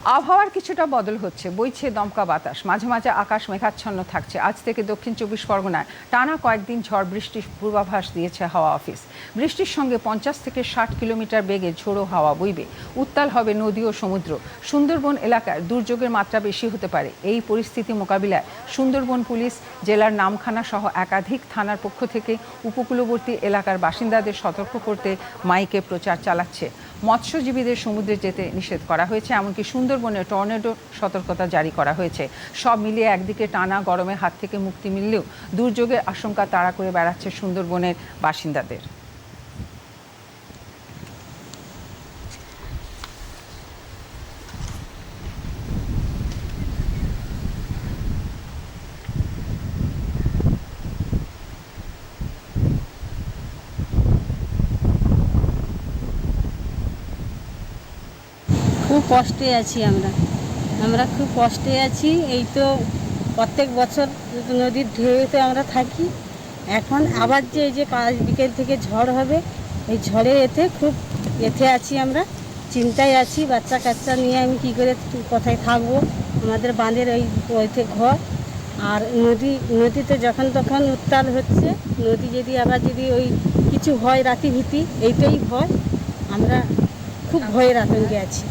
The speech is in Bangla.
আবহাওয়ার কিছুটা বদল হচ্ছে। বইছে দমকা বাতাস। মাঝে মাঝে আকাশ মেঘাচ্ছন্ন থাকছে। আজ থেকে দক্ষিণ চব্বিশ পরগনায় টানা কয়েকদিন ঝড় বৃষ্টির পূর্বাভাস দিয়েছে হাওয়া অফিস। বৃষ্টির সঙ্গে পঞ্চাশ থেকে ষাট কিলোমিটার বেগে ঝোড়ো হাওয়া বইবে। উত্তাল হবে নদী ও সমুদ্র। সুন্দরবন এলাকায় দুর্যোগের মাত্রা বেশি হতে পারে। এই পরিস্থিতি মোকাবিলায় সুন্দরবন পুলিশ, জেলার নামখানা সহ একাধিক থানার পক্ষ থেকে উপকূলবর্তী এলাকার বাসিন্দাদের সতর্ক করতে মাইকে প্রচার চালাচ্ছে। মৎস্যজীবীদের সমুদ্রে যেতে নিষেধ করা হয়েছে, এমনকি সুন্দরবনে টর্নেডো সতর্কতা জারি করা হয়েছে। সব মিলিয়ে একদিকে টানা গরমে হাত থেকে মুক্তি মিললেও দুর্যোগের আশঙ্কা তাড়া করে বেড়াচ্ছে সুন্দরবনের বাসিন্দাদের। খুব কষ্টে আছি আমরা। আমরা খুব কষ্টে আছি। এই তো প্রত্যেক বছর নদীর ঢেউতে আমরা থাকি। এখন আবার যে এই যে কাল বিকেল থেকে ঝড় হবে, এই ঝড়ে এতে খুব এতে আছি আমরা। চিন্তায় আছি, বাচ্চা কাচ্চা নিয়ে আমি কী করে কোথায় থাকব? আমাদের বাঁধের ওই ওইতে ঘর। আর নদী, নদীতে যখন তখন উত্তাল হচ্ছে। নদী যদি আবার যদি ওই কিছু হয় রাতি ভীতি এইটাই ভয় আমরা খুব ভয়ের আতঙ্কে আছি।